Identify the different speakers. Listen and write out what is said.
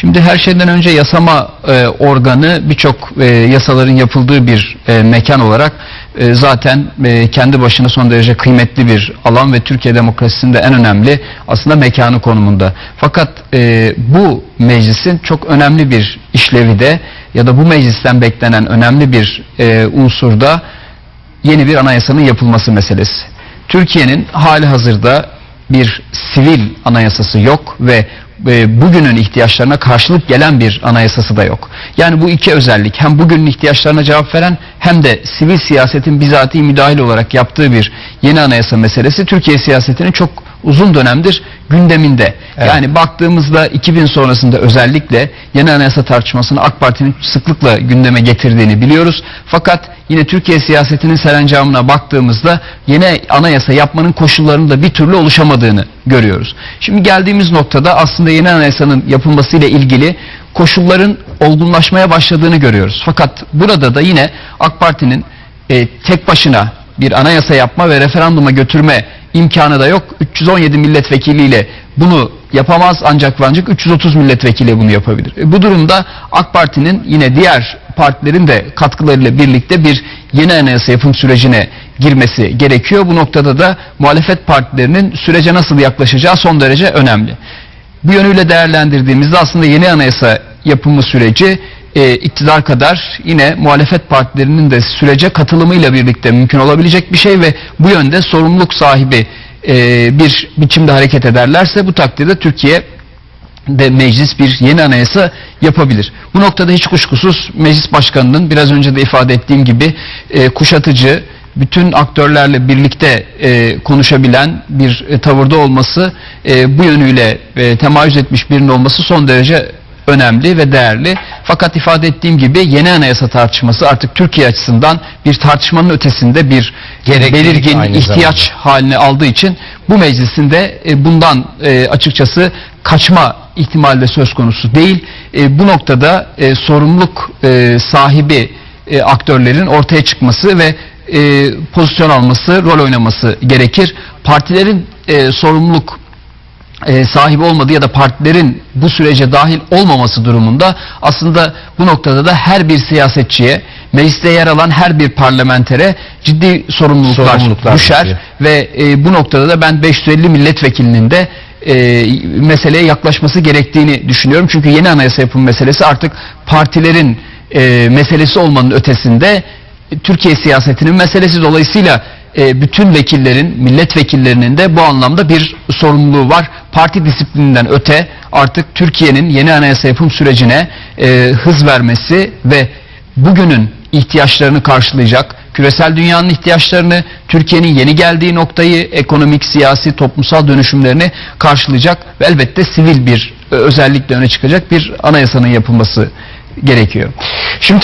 Speaker 1: Şimdi her şeyden önce yasama e, organı birçok e, yasaların yapıldığı bir e, mekan olarak e, zaten e, kendi başına son derece kıymetli bir alan ve Türkiye demokrasisinde en önemli aslında mekanı konumunda. Fakat e, bu meclisin çok önemli bir işlevi de ya da bu meclisten beklenen önemli bir e, unsurda yeni bir anayasanın yapılması meselesi. Türkiye'nin hali hazırda bir sivil anayasası yok ve e, bugünün ihtiyaçlarına karşılık gelen bir anayasası da yok. Yani bu iki özellik hem bugünün ihtiyaçlarına cevap veren hem de sivil siyasetin bizatihi müdahil olarak yaptığı bir yeni anayasa meselesi Türkiye siyasetinin çok uzun dönemdir gündeminde.
Speaker 2: Evet.
Speaker 1: Yani baktığımızda 2000 sonrasında özellikle yeni anayasa tartışmasını AK Parti'nin sıklıkla gündeme getirdiğini biliyoruz. Fakat yine Türkiye siyasetinin serencamına baktığımızda yeni anayasa yapmanın koşullarının da bir türlü oluşamadığını görüyoruz. Şimdi geldiğimiz noktada aslında yeni anayasanın yapılmasıyla ilgili koşulların olgunlaşmaya başladığını görüyoruz. Fakat burada da yine AK Parti'nin e, tek başına bir anayasa yapma ve referanduma götürme imkanı da yok. 317 milletvekiliyle bunu yapamaz ancak ve ancak 330 milletvekili bunu yapabilir. E, bu durumda AK Parti'nin yine diğer partilerin de katkılarıyla birlikte bir yeni anayasa yapım sürecine girmesi gerekiyor. Bu noktada da muhalefet partilerinin sürece nasıl yaklaşacağı son derece önemli. Bu yönüyle değerlendirdiğimizde aslında yeni anayasa yapımı süreci e, iktidar kadar yine muhalefet partilerinin de sürece katılımıyla birlikte mümkün olabilecek bir şey ve bu yönde sorumluluk sahibi e, bir biçimde hareket ederlerse bu takdirde Türkiye de meclis bir yeni anayasa yapabilir. Bu noktada hiç kuşkusuz meclis başkanının biraz önce de ifade ettiğim gibi e, kuşatıcı, bütün aktörlerle birlikte e, konuşabilen bir e, tavırda olması, e, bu yönüyle e, temayüz etmiş birinin olması son derece önemli ve değerli. Fakat ifade ettiğim gibi yeni anayasa tartışması artık Türkiye açısından bir tartışmanın ötesinde bir
Speaker 2: Gereklilik
Speaker 1: belirgin ihtiyaç haline aldığı için bu meclisin de e, bundan e, açıkçası kaçma ihtimali de söz konusu değil. E, bu noktada sorumluluk sahibi aktörlerin ortaya çıkması ve e, pozisyon alması, rol oynaması gerekir. Partilerin e, sorumluluk e, sahibi olmadığı ya da partilerin bu sürece dahil olmaması durumunda aslında bu noktada da her bir siyasetçiye, mecliste yer alan her bir parlamentere ciddi sorumluluklar,
Speaker 2: Sorumluluklar
Speaker 1: düşer
Speaker 2: düşüyor.
Speaker 1: ve e, bu noktada da ben 550 milletvekilinin de e, meseleye yaklaşması gerektiğini düşünüyorum. Çünkü yeni anayasa yapım meselesi artık partilerin e, meselesi olmanın ötesinde Türkiye siyasetinin meselesi dolayısıyla e, bütün vekillerin, milletvekillerinin de bu anlamda bir sorumluluğu var. Parti disiplininden öte artık Türkiye'nin yeni anayasa yapım sürecine e, hız vermesi ve bugünün ihtiyaçlarını karşılayacak, küresel dünyanın ihtiyaçlarını, Türkiye'nin yeni geldiği noktayı, ekonomik, siyasi, toplumsal dönüşümlerini karşılayacak ve elbette sivil bir e, özellikle öne çıkacak bir anayasanın yapılması gerekiyor. Şimdi